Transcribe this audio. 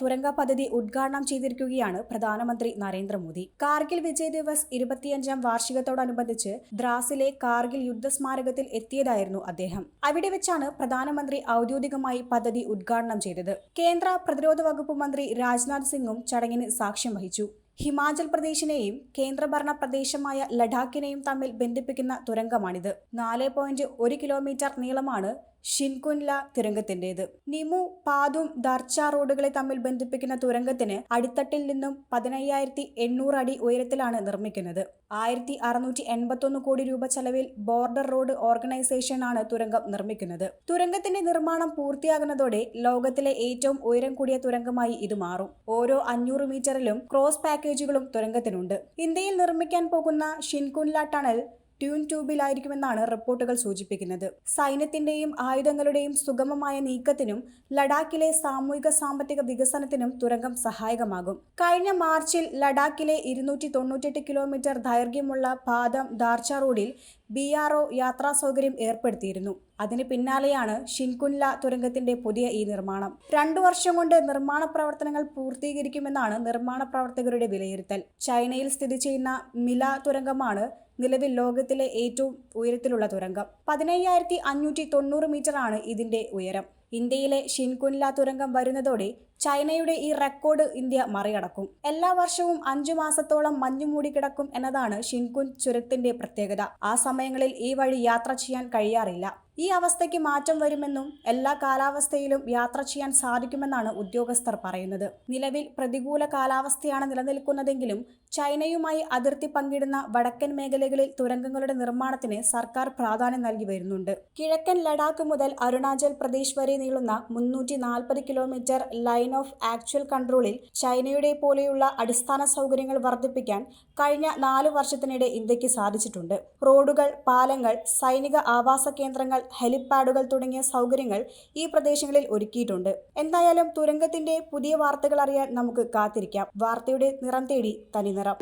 തുരങ്ക പദ്ധതി ഉദ്ഘാടനം ചെയ്തിരിക്കുകയാണ് പ്രധാനമന്ത്രി നരേന്ദ്രമോദി. കാർഗിൽ വിജയ് ദിവസ് ഇരുപത്തിയഞ്ചാം വാർഷികത്തോടനുബന്ധിച്ച് ദ്രാസിലെ കാർഗിൽ യുദ്ധസ്മാരകത്തിൽ എത്തിയതായിരുന്നു അദ്ദേഹം. അവിടെ വെച്ചാണ് പ്രധാനമന്ത്രി ഔദ്യോഗികമായി പദ്ധതി ഉദ്ഘാടനം ചെയ്തത്. കേന്ദ്ര പ്രതിരോധ വകുപ്പ് മന്ത്രി രാജ്നാഥ് സിംഗും ചടങ്ങിന് സാക്ഷ്യം വഹിച്ചു. ഹിമാചൽ പ്രദേശിനെയും കേന്ദ്രഭരണ പ്രദേശമായ ലഡാക്കിനെയും തമ്മിൽ ബന്ധിപ്പിക്കുന്ന തുരങ്കമാണിത്. നാല് പോയിന്റ് ഒരു കിലോമീറ്റർ നീളമാണ് ഷിൻകുൻല തുരങ്കത്തിന്റേത് നിമു പാതും ദർച്ച റോഡുകളെ തമ്മിൽ ബന്ധിപ്പിക്കുന്ന തുരങ്കത്തിന് അടിത്തട്ടിൽ നിന്നും പതിനയ്യായിരത്തി എണ്ണൂറ് അടി ഉയരത്തിലാണ് നിർമ്മിക്കുന്നത്. ആയിരത്തി അറുന്നൂറ്റി എൺപത്തൊന്ന് കോടി രൂപ ചെലവിൽ ബോർഡർ റോഡ് ഓർഗനൈസേഷൻ ആണ് തുരങ്കം നിർമ്മിക്കുന്നത്. തുരങ്കത്തിന്റെ നിർമ്മാണം പൂർത്തിയാകുന്നതോടെ ലോകത്തിലെ ഏറ്റവും ഉയരം കൂടിയ തുരങ്കമായി ഇത് മാറും. ഓരോ അഞ്ഞൂറ് മീറ്ററിലും ക്രോസ് പാക്കേജുകളും തുരങ്കത്തിനുണ്ട്. ഇന്ത്യയിൽ നിർമ്മിക്കാൻ പോകുന്ന ഷിൻകുൻല ടണൽ ട്യൂൺ ട്യൂബിലായിരിക്കുമെന്നാണ് റിപ്പോർട്ടുകൾ സൂചിപ്പിക്കുന്നത്. സൈന്യത്തിന്റെയും ആയുധങ്ങളുടെയും സുഗമമായ നീക്കത്തിനും ലഡാക്കിലെ സാമൂഹിക സാമ്പത്തിക വികസനത്തിനും തുരങ്കം സഹായകമാകും. കഴിഞ്ഞ മാർച്ചിൽ ലഡാക്കിലെ ഇരുന്നൂറ്റി തൊണ്ണൂറ്റെട്ട് കിലോമീറ്റർ ദൈർഘ്യമുള്ള പാദം ദാർച്ച റോഡിൽ ബി ആർ ഒ യാത്രാ സൗകര്യം ഏർപ്പെടുത്തിയിരുന്നു. അതിന് പിന്നാലെയാണ് ഷിൻകുൻല തുരങ്കത്തിന്റെ പുതിയ ഈ നിർമ്മാണം. രണ്ടു വർഷം കൊണ്ട് നിർമ്മാണ പ്രവർത്തനങ്ങൾ പൂർത്തീകരിക്കുമെന്നാണ് നിർമ്മാണ പ്രവർത്തകരുടെ വിലയിരുത്തൽ. ചൈനയിൽ സ്ഥിതി ചെയ്യുന്ന മില തുരങ്കമാണ് നിലവിൽ ലോകത്തിലെ ഏറ്റവും ഉയരത്തിലുള്ള തുരങ്കം. പതിനയ്യായിരത്തി അഞ്ഞൂറ്റി തൊണ്ണൂറ് മീറ്ററാണ് ഇതിന്റെ ഉയരം. ഇന്ത്യയിലെ ഷിൻകുൻല തുരങ്കം വരുന്നതോടെ ചൈനയുടെ ഈ റെക്കോർഡ് ഇന്ത്യ മറികടക്കും. എല്ലാ വർഷവും അഞ്ചു മാസത്തോളം മഞ്ഞു മൂടിക്കിടക്കും എന്നതാണ് ഷിൻകുൻ ചുരത്തിന്റെ പ്രത്യേകത. ആ സമയങ്ങളിൽ ഈ വഴി യാത്ര ചെയ്യാൻ കഴിയാറില്ല. ഈ അവസ്ഥയ്ക്ക് മാറ്റം വരുമെന്നും എല്ലാ കാലാവസ്ഥയിലും യാത്ര ചെയ്യാൻ സാധിക്കുമെന്നാണ് ഉദ്യോഗസ്ഥർ പറയുന്നത്. നിലവിൽ പ്രതികൂല കാലാവസ്ഥയാണ് നിലനിൽക്കുന്നതെങ്കിലും ചൈനയുമായി അതിർത്തി പങ്കിടുന്ന വടക്കൻ മേഖലകളിൽ തുരങ്കങ്ങളുടെ നിർമ്മാണത്തിന് സർക്കാർ പ്രാധാന്യം നൽകി വരുന്നുണ്ട്. കിഴക്കൻ ലഡാക്ക് മുതൽ അരുണാചൽ പ്രദേശ് വരെ നീളുന്ന മുന്നൂറ്റി നാൽപ്പത് കിലോമീറ്റർ ലൈൻ ഓഫ് ആക്ച്വൽ കൺട്രോളിൽ ചൈനയുടെ പോലെയുള്ള അടിസ്ഥാന സൗകര്യങ്ങൾ വർദ്ധിപ്പിക്കാൻ കഴിഞ്ഞ നാലു വർഷത്തിനിടെ ഇന്ത്യയ്ക്ക് സാധിച്ചിട്ടുണ്ട്. റോഡുകൾ പാലങ്ങൾ സൈനിക ആവാസ കേന്ദ്രങ്ങൾ ഹെലിപ്പാഡുകൾ തുടങ്ങിയ സൗകര്യങ്ങൾ ഈ പ്രദേശങ്ങളിൽ ഒരുക്കിയിട്ടുണ്ട്. എന്തായാലും തുരങ്കത്തിന്റെ പുതിയ വാർത്തകൾ അറിയാൻ നമുക്ക് കാത്തിരിക്കാം. വാർത്തയുടെ നിറം തേടി തനി നിറം.